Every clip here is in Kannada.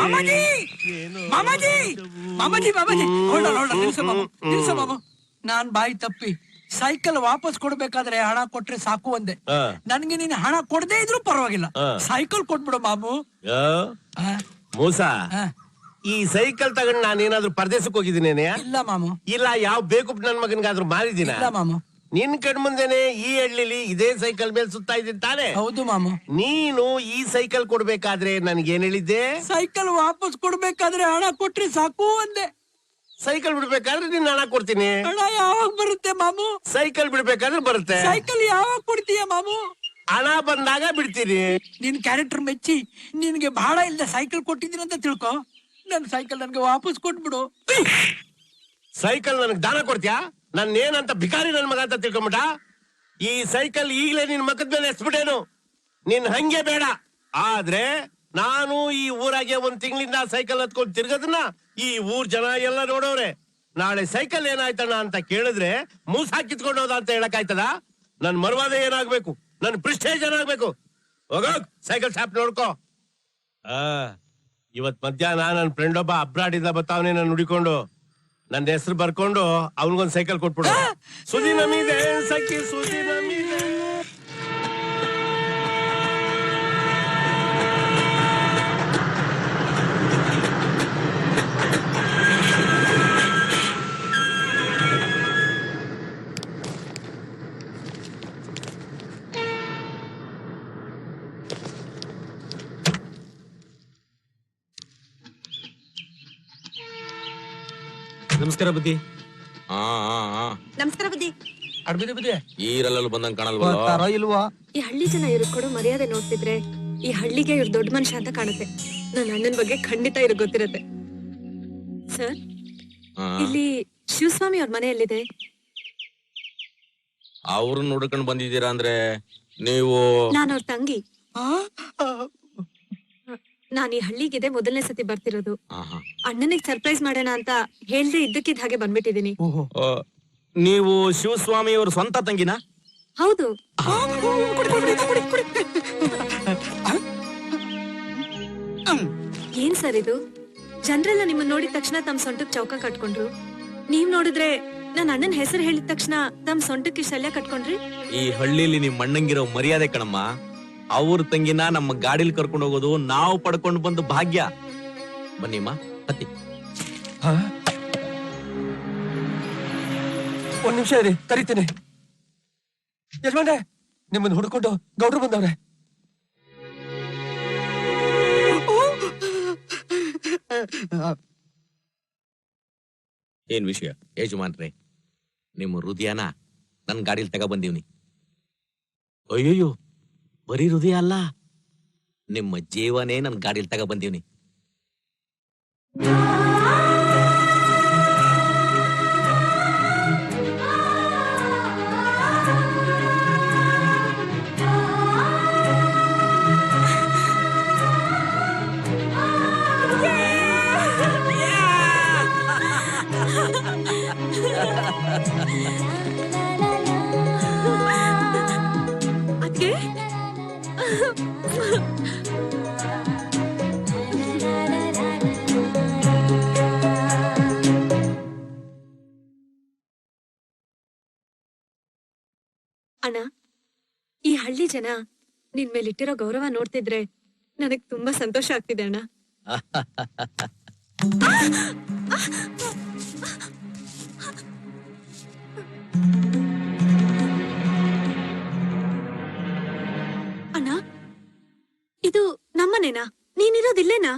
ಮಾಮಾಜಿ! ಮಾಮಾಜಿ! ಮಾಮಾಜಿ ಮಾಮಾಜಿ! ಹೊಳ್ಳ ಹೊಳ್ಳ ನಿಲ್ಸ ಬಾಬು ನಿಲ್ಸ ಬಾಬು. ನಾನ್ ಬಾಯಿ ತಪ್ಪಿ. ಸೈಕಲ್ ವಾಪಸ್ ಕೊಡ್ಬೇಕಾದ್ರೆ ಹಣ ಕೊಟ್ರೆ ಸಾಕು ಅಂದೆ. ಹಾ. ನನ್ಗೆ ನೀನ್ ಹಣ ಕೊಡದೇ ಇದ್ರು ಪರವಾಗಿಲ್ಲ. ಸೈಕಲ್ ಕೊಟ್ಬಿಡು ಬಾಬು. ಮೋಸ ಈ ಸೈಕಲ್ ತಗೊಂಡ್ ನಾನೇನಾದ್ರೂ ಪರದೇಶಕ್ಕೆ ಹೋಗಿದ್ದೀನಿ ಇಲ್ಲ ಮಾಮು. ಇಲ್ಲ ಯಾವ ಬೇಕು ನನ್ ಮಗನ್ಗಾದ್ರೂ ಮಾರಿದಿನ ಇಲ್ಲ ಮಾಮು. ನಿನ್ ಕಣ್ ಮುಂದೆನೆ ಈ ಹಳ್ಳಿಲಿ ಇದೇ ಸೈಕಲ್ ಮೇಲೆ ಸುತ್ತಾ ಇದ್ದೀನಿ ತಾನೆ. ಹೌದು ಮಾಮು. ನೀನು ಈ ಸೈಕಲ್ ಕೊಡ್ಬೇಕಾದ್ರೆ ನನ್ಗೆ ಏನ್ ಹೇಳಿದ್ದೆ? ಸೈಕಲ್ ವಾಪಸ್ ಕೊಡ್ಬೇಕಾದ್ರೆ ಹಣ ಕೊಟ್ರಿ ಸಾಕು ಅಂದೆ. ಸೈಕಲ್ ಬಿಡ್ಬೇಕಾದ್ರೆ ನಿನ್ ಹಣ ಕೊಡ್ತೀನಿ. ಹಣ ಯಾವಾಗ ಬರುತ್ತೆ ಮಾಮು? ಸೈಕಲ್ ಬಿಡ್ಬೇಕಾದ್ರೆ ಬರುತ್ತೆ. ಸೈಕಲ್ ಯಾವಾಗ ಕೊಡ್ತೀಯ ಮಾಮು? ಹಣ ಬಂದಾಗ ಬಿಡ್ತೀನಿ. ನಿನ್ ಕ್ಯಾರೆಕ್ಟರ್ ಮೆಚ್ಚಿ ನಿನ್ಗೆ ಬಹಳ ಇಲ್ಲ ಸೈಕಲ್ ಕೊಟ್ಟಿದ್ದೀನಿ ಅಂತ ತಿಳ್ಕೊ. ನನ್ ಸೈಕಲ್ ನನ್ಗೆ ವಾಪಸ್ ಕೊಟ್ಬಿಡು. ಸೈಕಲ್ ನನಗ್ ದಾನ ಕೊಡ್ತೀಯಾ? ನನ್ ಏನಂತ ಭಿಕಾರಿ ನನ್ ಮಗ ಅಂತ ತಿಳ್ಕೊಂಬಿಟ ಈ ಸೈಕಲ್ ಈಗಲೇ ನಿನ್ ಮಕ್ಕದ ಮೇಲೆ ಎಸ್ಬಿಟ್ಟೇನು? ನಿನ್ ಹಂಗೆ ಬೇಡ. ಆದ್ರೆ ನಾನು ಈ ಊರಾಗೆ ಒಂದ್ ತಿಂಗಳಿಂದ ಸೈಕಲ್ ಹತ್ಕೊಂಡು ತಿರ್ಗದನ್ನ ಈ ಊರ್ ಜನ ಎಲ್ಲ ನೋಡೋರೆ ನಾಳೆ ಸೈಕಲ್ ಏನಾಯ್ತಣ್ಣ ಅಂತ ಕೇಳಿದ್ರೆ ಮೂಸ ಹೋದ ಅಂತ ಹೇಳಕ್ ಆಯ್ತದ ನನ್ ಮರ್ವಾದ ಏನಾಗ್ಬೇಕು? ನನ್ ಪ್ರಿಸ್ಟೇಜ್ ಏನಾಗ್ಬೇಕು? ಹೋಗೋಗ್ ಸೈಕಲ್ ಶಾಪ್ ನೋಡ್ಕೋ. ಆ, ಇವತ್ ಮಧ್ಯಾಹ್ನ ನನ್ ಫ್ರೆಂಡ್ ಒಬ್ಬ ಅಬ್ರಾಡಿಂದ ಬರ್ತಾವನೆ ನಾನು ನುಡಿಕೊಂಡು ನನ್ನ ಹೆಸರು ಬರ್ಕೊಂಡು ಅವನಿಗೊಂದು ಸೈಕಲ್ ಕೊಟ್ಬಿಡು. ಸುದಿ ನಮಿದೆ ಸಖಿ ಸುದಿ ನಮಸ್ಕಾರ ಬುದ್ಧಿ. ಆ ಆ, ಆ. ನಮಸ್ಕಾರ ಬುದ್ಧಿ. ಅಡ್ಬಿದೆ ಬಿದೆ ಈ ರಲ್ಲಲ್ಲಿ ಬಂದಂಗ್ ಕಾಣಲ್ವಲ್ಲ? ಇಲ್ವಾ? ಈ ಹಳ್ಳಿ ಜನ ಇವ್ರಿಗೆ ಕೊಡೋ ಮರ್ಯಾದೆ ನೋಡ್ತಿದ್ರೆ ಈ ಹಳ್ಳಿಗೆ ಇವ್ರು ದೊಡ್ಡ ಮನುಷ್ಯ ಅಂತ ಕಾಣುತ್ತೆ. ನನ್ನ ಅಣ್ಣನ ಬಗ್ಗೆ ಖಂಡಿತ ಇವ್ರಿಗೆ ಗೊತ್ತಿರತ್ತೆ. ಸರ್ ಇಲ್ಲಿ ಶಿವಸ್ವಾಮಿ ಅವ್ರ ಮನೆ ಎಲ್ಲಿದೆ? ಅವ್ರನ್ನ ನೋಡ್ಕೊಂಡ್ ಬಂದಿದ್ದೀರಾ ಅಂದ್ರೆ ನೀವು ನಾನು ಅವ್ರ ತಂಗಿ. ನಾನು ಈ ಹಳ್ಳಿಗಿದೆ ಮೊದಲನೇ ಸತಿ ಬರ್ತಿರೋದು. ಆಹಾ. ಅಣ್ಣನಿಗೆ ಸರ್ಪ್ರೈಸ್ ಮಾಡೋಣ ಅಂತ ಹೇಳ್ದೆ ಇದ್ದಕ್ಕಿದ್ ಹಾಗೆ ಬಂದ್ಬಿಟ್ಟಿದೀನಿ. ಆ, ನೀವು ಶಿವಸ್ವಾಮಿ ಅವ್ರ ಸ್ವಂತ ತಂಗಿನ? ಹೌದು. ಏನ್ ಸರ್ ಇದು? ಜನರೆಲ್ಲ ನಿಮ್ಮನ್ನ ನೋಡಿದ ತಕ್ಷಣ ತಮ್ಮ ಸೊಂಟಕ್ ಚೌಕ ಕಟ್ಕೊಂಡ್ರು. ನೀವ್ ನೋಡಿದ್ರೆ ನನ್ನ ಅಣ್ಣನ ಹೆಸರು ಹೇಳಿದ ತಕ್ಷಣ ತಮ್ಮ ಸೊಂಟಕ್ಕೆ ಶಲ್ಯ ಕಟ್ಕೊಂಡ್ರಿ? ಈ ಹಳ್ಳಿಲಿ ನಿಮ್ ಅಣ್ಣಂಗಿರೋ ಮರ್ಯಾದೆ ಕಣಮ್ಮ. ಅವ್ರ ತಂಗಿನ ನಮ್ಮ ಗಾಡಿಲಿ ಕರ್ಕೊಂಡು ಹೋಗೋದು ನಾವು ಪಡ್ಕೊಂಡು ಬಂದು ಭಾಗ್ಯ. ಬನ್ನಿಮ್ಮ ಹತ್ತಿ. ಒಂದ್ ನಿಮಿಷ ಇರಿ ಕರಿತೀನಿ. ಯಜಮಾನೆ ನಿಮ್ಮನ್ನ ಹುಡ್ಕೊಂಡು ಗೌಡ್ರು ಬಂದವ್ರೆ. ಏನ್ ವಿಷಯ ಯಜಮಾನ್ರೆ? ನಿಮ್ಮ ಹೃದಯನ ನನ್ ಗಾಡಿಲಿ ತಗ ಬಂದೀವ್ನಿ. ಅಯ್ಯಯ್ಯೋ ಬರೀ ಹೃದಯ ಅಲ್ಲ ನಿಮ್ಮ ಜೀವನೇ ನನ್ನ ಗಾಡಿಲಿ ತಗ ಬಂದೀವ್ನಿ. ಜನ ನಿನ್ ಮೇಲಿಟ್ಟಿರೋ ಗೌರವ ನೋಡ್ತಿದ್ರೆ ನನಗ್ ತುಂಬಾ ಸಂತೋಷ ಆಗ್ತಿದೆ ಅಣ್ಣ. ಅಣ್ಣ ಇದು ನಮ್ಮನೇನಾ? ನೀನಿರೋದಿಲ್ಲೇನಾ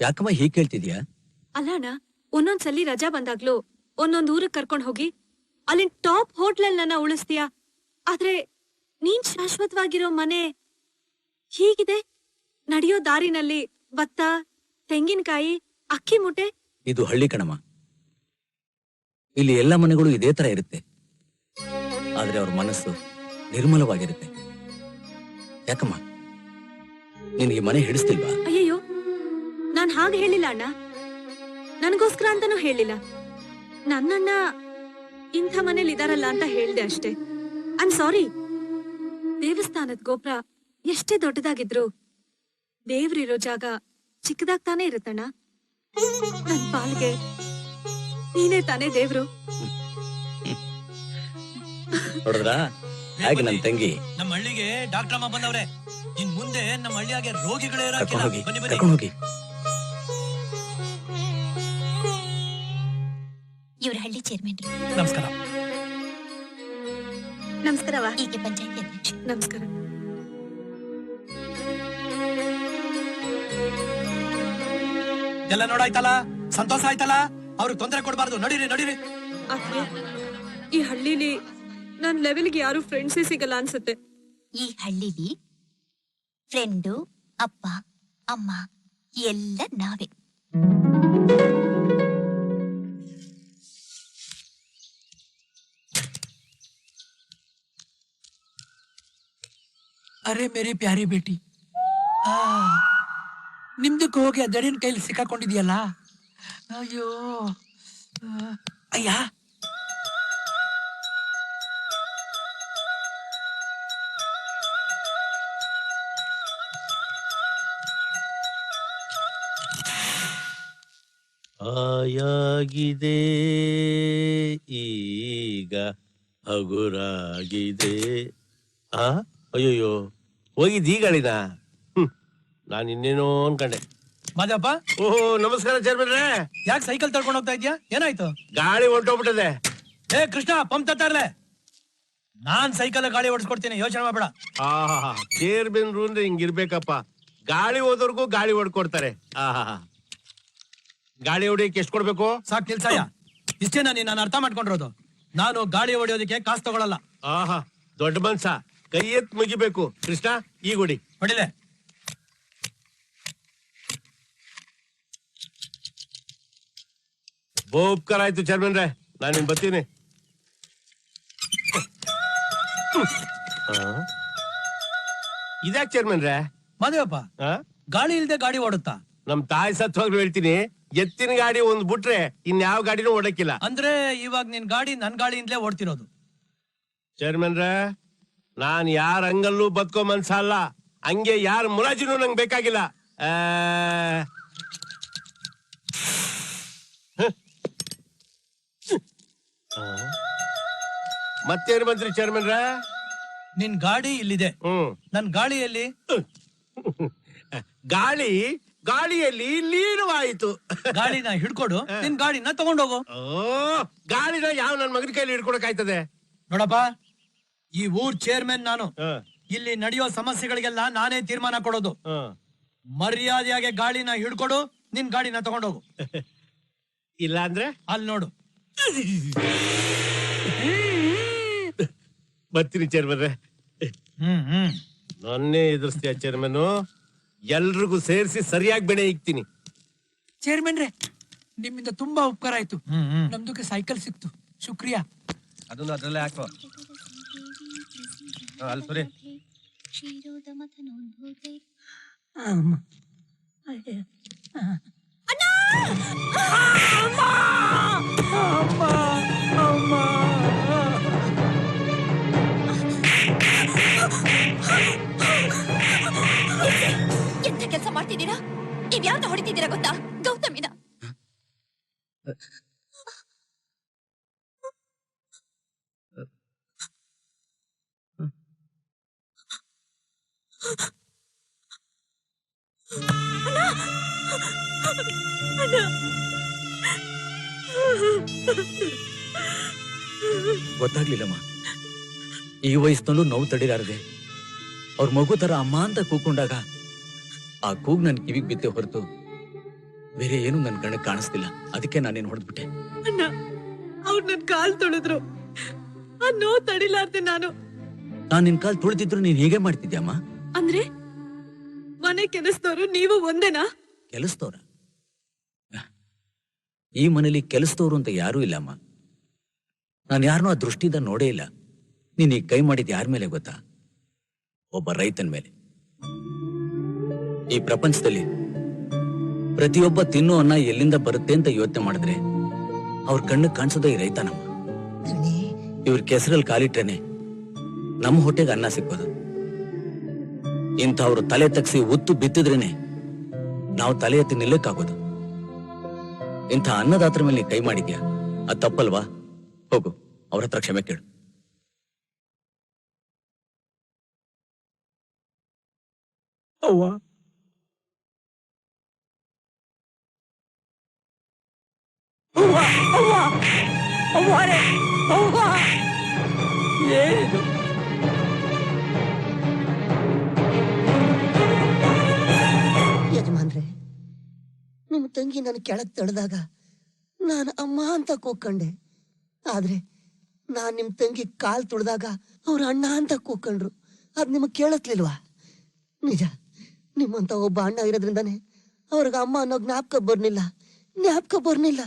ಯಾಕಮ್ಮ ಹೀಗ್ ಕೇಳ್ತಿದ್ಯಾ? ಅಲ್ಲ ಅಣ್ಣ ಒಂದೊಂದ್ಸಲಿ ರಜಾ ಬಂದಾಗ್ಲೂ ಒಂದೊಂದ್ ಊರಿಗೆ ಕರ್ಕೊಂಡ್ ಹೋಗಿ ಅಲ್ಲಿನ್ ಟಾಪ್ ಹೋಟ್ಲಲ್ಲಿ ನನ್ನ ಉಳಿಸ್ತೀಯ? ಆದ್ರೆ ನೀನ್ ಶಾಶ್ವತವಾಗಿರೋ ಮನೆ ಹೀಗಿದೆ? ನಡೆಯೋ ದಾರಿನಲ್ಲಿ ಭತ್ತ ತೆಂಗಿನಕಾಯಿ ಅಕ್ಕಿ ಮುಟ್ಟೆ ಇದು ಹಳ್ಳಿ ಕಣಮ್ಮ. ಇಲ್ಲಿ ಎಲ್ಲ ಮನೆಗಳು ಇದೇ ತರ ಇರುತ್ತೆ. ಆದ್ರೆ ಅವ್ರ ಮನಸ್ಸು ನಿರ್ಮಲವಾಗಿರುತ್ತೆ. ಯಾಕಮ್ಮ? ನಿನಗೆ ಮನೆ ಹಿಡಿಸ್ತಿಲ್ವಾ? ಅಯ್ಯಯ್ಯೋ ನಾನ್ ಹಾಗೆ ಹೇಳಿಲ್ಲ ಅಣ್ಣ. ನನಗೋಸ್ಕರ ಅಂತಾನೂ ಹೇಳಿಲ್ಲ. ನನ್ನಣ್ಣ ಇಂಥ ಮನೇಲಿ ಇದಾರಲ್ಲ ಅಂತ ಹೇಳ್ದೆ ಅಷ್ಟೇ. ಐ ಸಾರಿ ದೇವಸ್ಥಾನದ ಗೋಪುರ ಎಷ್ಟೇ ದೊಡ್ಡದಾಗಿದ್ರು ದೇವ್ರಿರೋ ಜಾಗ ಚಿಕ್ಕದಾಗ್ ತಾನೇ ಇರುತ್ತಣ್ಣ. ನನ್ ಪಾಲ್ಗೆ ನೀನೇ ತಾನೇ ದೇವ್ರು. ನೋಡಿದ್ರ? ಹಾಗೆ ನನ್ ತಂಗಿ. ನಮ್ಮ ಹಳ್ಳಿಗೆ ಡಾಕ್ಟರ್ ಅಮ್ಮ ಬಂದವ್ರೆ. ಇನ್ ಮುಂದೆ ನಮ್ಮ ಹಳ್ಳಿಯಾಗೆ ರೋಗಿಗಳೇ ಕರ್ಕೊಂಡು ಹೋಗಿ ಬನ್ನಿ ಬನ್ನಿ. ಕರ್ಕೊಂಡು ಹೋಗಿ. ಇವ್ರ ಹಳ್ಳಿ ಚೇರ್ಮನ್ ನಮಸ್ಕಾರ. ನಮಸ್ಕಾರವಾ. ಈಗ ಪಂಚಾಯತಿ ಅಧ್ಯಕ್ಷ ನಮಸ್ಕಾರ. ಎಲ್ಲ ನೋಡಾಯ್ತಲ್ಲ? ಸಂತೋಷ ಆಯ್ತಲ್ಲ? ಅವ್ರಿಗೆ ತೊಂದರೆ ಕೊಡಬಾರ್ದು. ನಡೀರಿ ನಡೀರಿ. ಈ ಹಳ್ಳಿಲಿ ನನ್ ಲೆವೆಲ್ಗೆ ಯಾರು ಫ್ರೆಂಡ್ಸೇ ಸಿಗಲ್ಲ ಅನ್ಸುತ್ತೆ. ಈ ಹಳ್ಳಿಲಿ ಫ್ರೆಂಡು ಅಪ್ಪ ಅಮ್ಮ ಎಲ್ಲ ನಾವೇ. ಅರೆ ಮೇರೆ ಪ್ಯಾರಿ ಬೇಟಿ. ಆ, ನಿಮ್ದಕ್ಕೆ ಹೋಗಿ ಆ ದಡಿನ ಕೈಲಿ ಸಿಕ್ಕಾಕೊಂಡಿದ್ಯಲ್ಲ? ಅಯ್ಯೋ ಅಯ್ಯಾ. ಆಯಾಗಿದೆ ಈಗ ಹಗುರಾಗಿದೆ. ಆ ಅಯ್ಯೋಯ್ಯೋ. ಹೋಗಿದ್ ಈಗ ನಾನು ಇನ್ನೇನೋ ಅನ್ಕಂಡೆ. ಮಾದಪ್ಪ ಓಹೋ ನಮಸ್ಕಾರ ಚೇರ್ಮನ್ರೆ ಯಾಕೆ ಸೈಕಲ್ ತಳ್ಕೊಂಡು ಹೋಗ್ತಾ ಇದ್ಯಾ? ಏನಾಯ್ತು? ಗಾಳಿ ಹೊಂಟೋಗ್ಬಿಟ್ಟದೆ ಏ ಕೃಷ್ಣ ಪಂಪ್ ತರ್ಲೆ ನಾನ್ ಸೈಕಲ್ ಗಾಳಿ ಓಡಿಸ್ಕೊಡ್ತೀನಿ ಯೋಚನೆ ಮಾಡ್ಬೇಡ. ಆಹಾ ಚೇರ್ಮನ್ ಅಂದ್ರೆ ಹಿಂಗಿರ್ಬೇಕಪ್ಪ ಗಾಳಿ ಹೋದವ್ರಿಗೂ ಗಾಳಿ ಹೊಡ್ಕೊಡ್ತಾರೆ. ಆಹಾ ಗಾಳಿ ಹೊಡಿಯಕ್ಕೆ ಎಷ್ಟು ಕೊಡ್ಬೇಕು? ಸಾಕ್ ನಿಲ್ಸಯ್ಯ. ಇಷ್ಟೇ ನೀನ್ ನಾನು ಅರ್ಥ ಮಾಡ್ಕೊಂಡಿರೋದು? ನಾನು ಗಾಳಿ ಹೊಡಿಯೋದಕ್ಕೆ ಕಾಸು ತಗೊಳಲ್ಲ. ಆಹಾ ದೊಡ್ಡ ಮನ್ಸ? ಕೈ ಎತ್ ಮುಗಿಬೇಕು. ಕೃಷ್ಣ ಈ ಗುಡಿ. ಹೊಡಿಲೆ. ಬೋ ಉಪಕಾರ ಆಯ್ತು ರೇ ನಾನು ನಿನ್ ಬರ್ತೀನಿ. ಇದ್ಯಾಕ್ ಚೇರ್ಮನ್ರೆ? ಮಾದೇವಪ್ಪ. ಆ? ಗಾಳಿ ಇಲ್ದೆ ಗಾಡಿ ಓಡುತ್ತಾ? ನಮ್ ತಾಯಿ ಸತ್ವಾಗ್ಲೂ ಹೇಳ್ತೀನಿ ಎತ್ತಿನ ಗಾಡಿ ಒಂದ್ ಬಿಟ್ರೆ ಇನ್ಯಾವ ಗಾಡಿನೂ ಓಡಕ್ಕಿಲ್ಲ. ಅಂದ್ರೆ ಇವಾಗ ನಿನ್ ಗಾಡಿ ನನ್ ಗಾಡಿಯಿಂದಲೇ ಓಡ್ತಿರೋದು. ಚೇರ್ಮನ್ರೆ ನಾನ್ ಯಾರ ಹಂಗಲ್ಲೂ ಬದುಕೋ ಮನ್ಸ ಅಲ್ಲ ಹಂಗೆ ಯಾರ ಮುಲಾಜಿನೂ ನಂಗೆ ಬೇಕಾಗಿಲ್ಲ. ಮತ್ತೇನ್ ಬಂದ್ರಿ ಚೇರ್ಮನ್ರೆ? ನಿನ್ ಗಾಡಿ ಇಲ್ಲಿದೆ. ಹ್ಮ್. ನನ್ ಗಾಳಿಯಲ್ಲಿ? ಗಾಳಿ ಗಾಳಿಯಲ್ಲಿ ಲೀನವಾಯಿತು. ಗಾಳಿನ ಹಿಡ್ಕೊಡು. ನಿನ್ ಗಾಡಿನ ತಗೊಂಡೋಗು. ಓ ಗಾಳಿನ ಯಾವ ನನ್ ಮಗನ ಕೈಲಿ ಹಿಡ್ಕೊಡಕ್ ಆಯ್ತದೆ ನೋಡಪ್ಪ ಈ ಊರ್ ಚೇರ್ಮನ್ ನಾನು. ಹ, ಇಲ್ಲಿ ನಡೆಯೋ ಸಮಸ್ಯೆಗಳಿಗೆಲ್ಲ ನಾನೇ ತೀರ್ಮಾನ ಕೊಡೋದು. ಹ. ಮರ್ಯಾದೆಯಾಗಿ ಗಾಳಿನ ಹಿಡ್ಕೊಡು ನಿನ್ ಗಾಡಿನ ತಗೊಂಡೋಗು. ಇಲ್ಲ ಅಂದ್ರೆ? ಅಲ್ಲಿ ನೋಡು. ಬರ್ತೀನಿ ಚೇರ್ಮನ್ರೆ ಹ್ಮ್ ಹ್ಮ್. ನನ್ನೇ ಎದುರಿಸ್ತೀಯ ಚೇರ್ಮನ್ ಎಲ್ರಿಗೂ ಸೇರಿಸಿ ಸರಿಯಾಗಿ ಬೆಳೆ ಇಕ್ತೀನಿ ಚೇರ್ಮನ್ರೆ ನಿಮ್ಮಿಂದ ತುಂಬಾ ಉಪಕಾರ ಆಯ್ತು. ನಮ್ದಕ್ಕೆ ಸೈಕಲ್ ಸಿಕ್ತು. ಶುಕ್ರಿಯಾ. ಅದೊಂದು ಅದ್ರಲ್ಲೇ ಹಾಕೋ. ಅಲ್ಲಿ ಸುರಿ ಎಂತ ಕೆಲಸ ಮಾಡ್ತಿದ್ದೀರಾ? ಇವ್ಯಾವ್ದ ಹೊಡಿತಿದ್ದೀರಾ ಗೊತ್ತಾ? ಗೌತಮಿನ. ಗೊತ್ತಾಗ್ಲಿಲ್ಲಮ್ಮ. ಈ ವಯಸ್ಸಿನಲ್ಲೂ ನೋವು ತಡಿಲಾರದೆ ಅವ್ರ ಮಗು ತರ ಅಮ್ಮ ಅಂತ ಕೂಕೊಂಡಾಗ ಆ ಕೂಗ್ ನನ್ ಕಿವಿಗ್ ಬಿದ್ದೆ ಹೊರತು ಬೇರೆ ಏನು ನನ್ ಗಣಕ್ ಕಾಣಿಸ್ತಿಲ್ಲ. ಅದಕ್ಕೆ ನಾನೇನ್ ಹೊಡೆದ್ಬಿಟ್ಟೆ? ಅಣ್ಣ ಅವ್ರು ನನ್ ಕಾಲ್ ತೊಳೆದ್ರು. ಆ ನೋವು ತಡಿಲಾರ್ದೆ ನಾನು. ನಾನು ನಿನ್ ಕಾಲ್ ತುಳಿದಿದ್ರು ನೀನ್ ಹೀಗೆ ಮಾಡ್ತಿದ್ಯಮ್ಮ ಅಂದ್ರೆ? ಮನೆ ಕೆಲಸದವರು ನೀವು ಒಂದೇನಾ? ಕೆಲಸದವ್ರ? ಈ ಮನೇಲಿ ಕೆಲಸದವ್ರು ಅಂತ ಯಾರೂ ಇಲ್ಲಮ್ಮ. ನಾನು ಯಾರನ್ನೂ ಆ ದೃಷ್ಟಿಯಿಂದ ನೋಡೇ ಇಲ್ಲ. ನೀನ್ ಈಗ ಕೈ ಮಾಡಿದ್ ಯಾರ ಮೇಲೆ ಗೊತ್ತಾ? ಒಬ್ಬ ರೈತನ ಮೇಲೆ. ಈ ಪ್ರಪಂಚದಲ್ಲಿ ಪ್ರತಿಯೊಬ್ಬ ತಿನ್ನೋ ಅನ್ನ ಎಲ್ಲಿಂದ ಬರುತ್ತೆ ಅಂತ ಯೋಚನೆ ಮಾಡಿದ್ರೆ ಅವ್ರ ಕಣ್ಣು ಕಾಣಿಸೋದೇ ಈ ರೈತನಮ್ಮ. ಇವ್ರ ಕೆಸರಲ್ಲಿ ಕಾಲಿಟ್ರೇನೆ ನಮ್ಮ ಹೊಟ್ಟೆಗೆ ಅನ್ನ ಸಿಕ್ಕೋದು. ಇಂಥವ್ರು ತಲೆ ತಗ್ಸಿ ಉತ್ತು ಬಿತ್ತಿದ್ರೇನೆ ನಾವು ತಲೆ ಎತ್ತಿ ನಿಲ್ಲಕ್ಕಾಗೋದು. ಇಂಥ ಅನ್ನದಾತ್ರ ಮೇಲೆ ಕೈ ಮಾಡಿದ್ಯಾ? ಅದ್ ತಪ್ಪಲ್ವಾ? ಹೋಗು, ಅವ್ರ ಹತ್ರ ಕ್ಷಮೆ ಕೇಳು. ಅವ್ವಾ. ಅವ್ವಾ ಅವ್ವಾ ಅವ್ವ. ತಂಗಿ ನನ್ನ ಕೆಳಗೆ ತಡೆದಾಗ ನಾನು ಅಮ್ಮ ಅಂತ ಕೂಕೊಂಡೆ. ಆದ್ರೆ ನಾನ್ ನಿಮ್ ತಂಗಿ ಕಾಲ್ ತುಳಿದಾಗ ಅವ್ರ ಅಣ್ಣ ಅಂತ ಕೂಕೊಂಡ್ರು. ಅದ್ ನಿಮಗ್ ಕೇಳತ್ಲಿಲ್ವಾ? ನಿಜ, ನಿಮ್ಮಂತ ಒಬ್ಬ ಅಣ್ಣ ಇರೋದ್ರಿಂದಾನೆ ಅವ್ರಿಗೆ ಅಮ್ಮ ಅನ್ನೋ ಜ್ಞಾಪಕ ಬರ್ನಿಲ್ಲ. ಜ್ಞಾಪಕ ಬರ್ನಿಲ್ಲ.